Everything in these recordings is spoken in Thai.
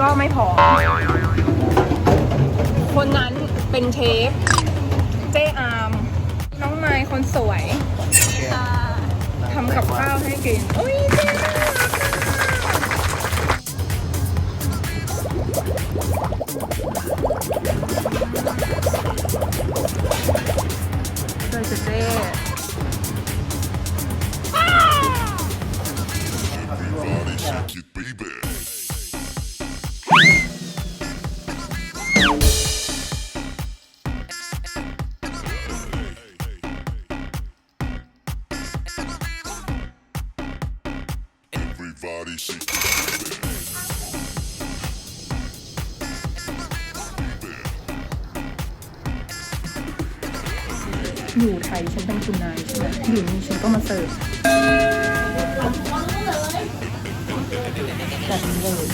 ก็ไม่พอ คนนั้นเป็นเชฟ เจอาร์มน้องไม้คนสวยทำกับข้าวให้กินอุ้ยเจน่ารักอะเจอเจ Everybody shake อยู่ไทยฉันเป็นคุณนายใช่ไหมอยู่นี่ฉันก็มาเสิร์ฟแบบนี้เลย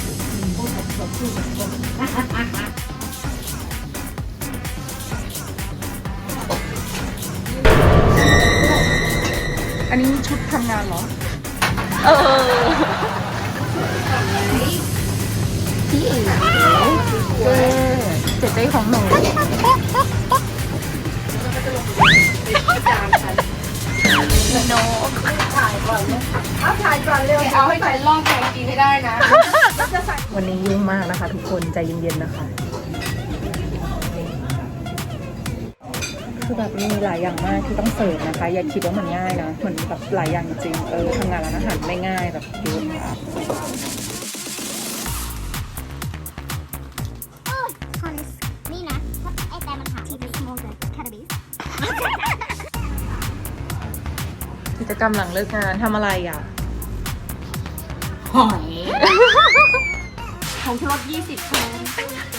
อันนี้ชุดทำงานเหรอ เออพี่เอ๋เจ๊เจ๊เจของหนูโนเอาให้ใส่ล่องแกงกินให้ได้นะ วันนี้ยุ่งมากนะคะ ทุกคนใจเย็นๆนะคะ คือแบบมีหลายอย่างมากที่ต้องเสิร์ฟนะคะ อย่าคิดว่ามันง่ายนะมันแบบหลายอย่างจริงๆเออทำงานร้านอาหารไม่ง่ายแบบเยอะค่ะโอ้ยคอนนี่นะไอแต่มันหาทีวีสโมเกอร์แคนาบิสกิจกรรมหลังเลิกงานทำอะไรอะ หอย ของชูรส20คะแนน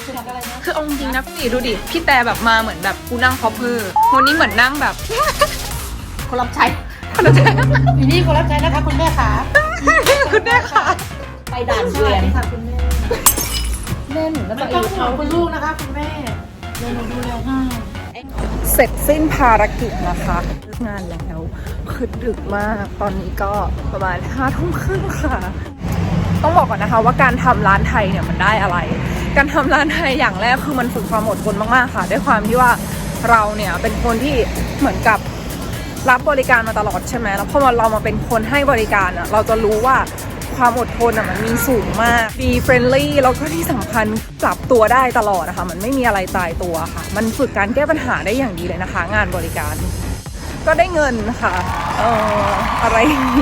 คืออะไรนะคือเอาจริงๆนะพี่ดูดิ พี่แต่แบบมาเหมือนแบบกูนั่งคอปเพอร์วันนี้เหมือนนั่งแบบ คนรับใช้คนละใจอยู่นี่คนรับใช้นะคะคุณแม่ขาคุณแม่ค่ะไปด่านเกวียนค่ะคุณแม่แม่หนูก็ไม่จะต้องห่วงคุณลูกนะคะคุณแม่เดี๋ยวหนูดูแลให้เสร็จสิ้นภารกิจนะคะเลิกงานแล้วคือดึกมากตอนนี้ก็ประมาณห้าทุ่มครึ่งค่ะ ต้องบอกก่อนนะคะว่าการทำร้านไทยเนี่ยมันได้อะไร การทำร้านไทยอย่างแรกคือมันฝึกความอดทนมากๆค่ะ ด้วยความที่ว่าเราเนี่ยเป็นคนที่เหมือนกับรับบริการมาตลอดใช่ไหมแล้วพอเรามาเป็นคนให้บริการอะเราจะรู้ว่าความอดทนอะมันมีสูงมากดีเฟรนลี่แล้วก็ที่สำคัญปรับตัวได้ตลอดนะคะมันไม่มีอะไรตายตัวค่ะ มันฝึกการแก้ปัญหาได้อย่างดีเลยนะคะ งานบริการ ก็ได้เงินค่ะเอ่ออะไร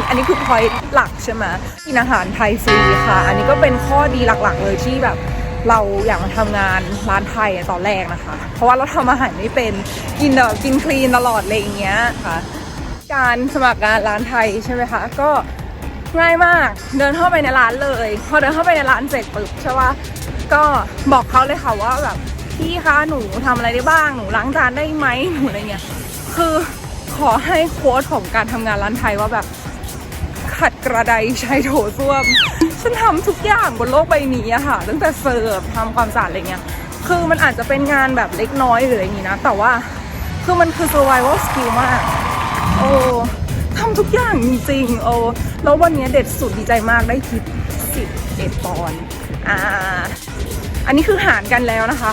อันนี้คือพอยหลักใช่ไหมกินอาหารไทยฟรีค่ะ อันนี้ก็เป็นข้อดีหลักๆ เลยที่แบบเราอยากมาทำงานร้านไทยตอนแรกนะคะ เพราะว่าเราทำอาหารไม่เป็นกินแบบกินคลีนตลอดอะไรอย่างเงี้ยค่ะ การสมัครงานร้านไทยใช่ไหมคะก็ง่ายมากเดินเข้าไปในร้านเลย พอเดินเข้าไปในร้านเสร็จปุ๊บใช่ปะก็บอกเขาเลยค่ะว่าแบบพี่คะหนูทำอะไรได้บ้างหนูล้างจานได้ไหมหนูอะไรเงี้ยคือ อให้โค้ดของการทำงานร้านไทยว่าแบบขัดกระไดใช้โถส้วม ฉันทำทุกอย่างบนโลกใบนี้อะค่ะ ตั้งแต่เสิร์ฟทำความสะอาดอะไรเงี้ย คือมันอาจจะเป็นงานแบบเล็กน้อยหรืออะไรอย่างงี้นะ แต่ว่าคือมันคือ survival skill มาก โอ้ทำทุกอย่างจริงๆ โอ้แล้ววันนี้เด็ดสุดดีใจมากได้ทิปสิบเอ็ดปอนด์อ่าอันนี้คือหารกันแล้วนะคะ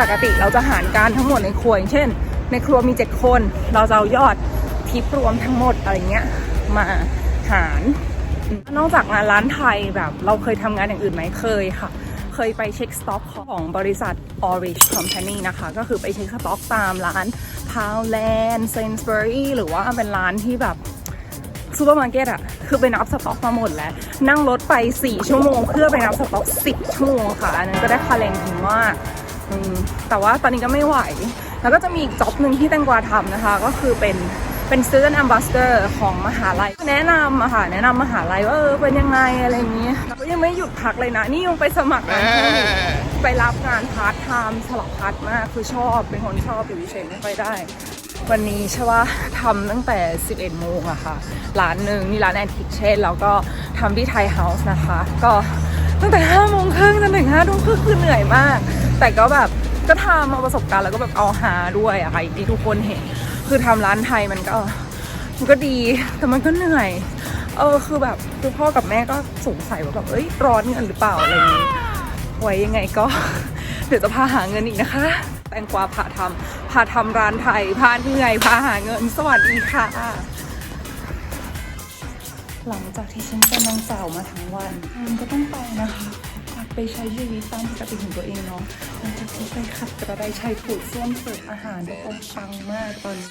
ปกติเราจะหารกันทั้งหมดในครัวอย่างเช่น ในครัวมี 7 คน เราจะเอายอดทิปรวมทั้งหมดอะไรเงี้ยมาหารนอกจากงานร้านไทยแบบเราเคยทำงานอย่างอื่นไหมเคยค่ะ เคยไปเช็คสต็อกของบริษัท Orange Company นะคะ ก็คือไปเช็คสต็อกตามร้าน Poundland Sainsbury หรือว่าเป็นร้านที่แบบซูเปอร์มาร์เก็ตอะคือไปนับสต็อกมาหมดแล้ว นั่งรถไป 4 ชั่วโมง เพื่อไปนับสต็อก 10 ชั่วโมงค่ะ อันนั้นก็ได้ค่าแรงดีมากแต่ว่าตอนนี้ก็ไม่ไหว แล้วก็จะมีอีกจ็อบหนึ่งที่แตงกวาทำนะคะ ก็คือเป็นเป็น student ambassador ของมหาลัย แนะนำอะค่ะแนะนำมหาลัยว่าเออเป็นยังไงอะไรอย่างนี้แล้วก็ยังไม่หยุดพักเลยนะ นี่ยังไปสมัครงานที่ไปรับงานพาร์ทไทม์สลับพัดมาก คือชอบเป็นคนชอบอยู่เฉยๆไม่ค่อยได้ วันนี้ใช่ว่าทำตั้งแต่ 11 โมงอะค่ะ ร้านหนึ่งนี่ร้านแอนทิกเช่นแล้วก็ทำที่ไทยเฮาส์นะคะ ก็ตั้งแต่5โมงครึ่งจนถึง5ทุ่มครึ่งคือเหนื่อยมาก แต่ก็แบบ ก็ทำเอาประสบการณ์แล้วก็แบบเอาหาด้วยอะค่ะที่ทุกคนเห็น คือทำร้านไทยมันก็มันก็ดีแต่มันก็เหนื่อยเออคือแบบคือพ่อกับแม่ก็สงสัยว่าแบบเอ้ยร้อนเงินหรือเปล่าอะไรนี้ไว้ยังไงก็ เดี๋ยวจะพาหาเงินอีกนะคะ แตงกวาพาทำพาทำร้านไทยพาเหนื่อยพาหาเงินสวัสดีค่ะ หลังจากที่ฉันเป็นนางสาวมาทั้งวันมันก็ต้องไปนะคะ ไปใช้ชีวิตตามปกติของตัวเองเนาะหลังจากที่ไปขัดกระไดใช้ผูดส้วมเสิร์ฟอาหารทุกคนปังมากตอนนี้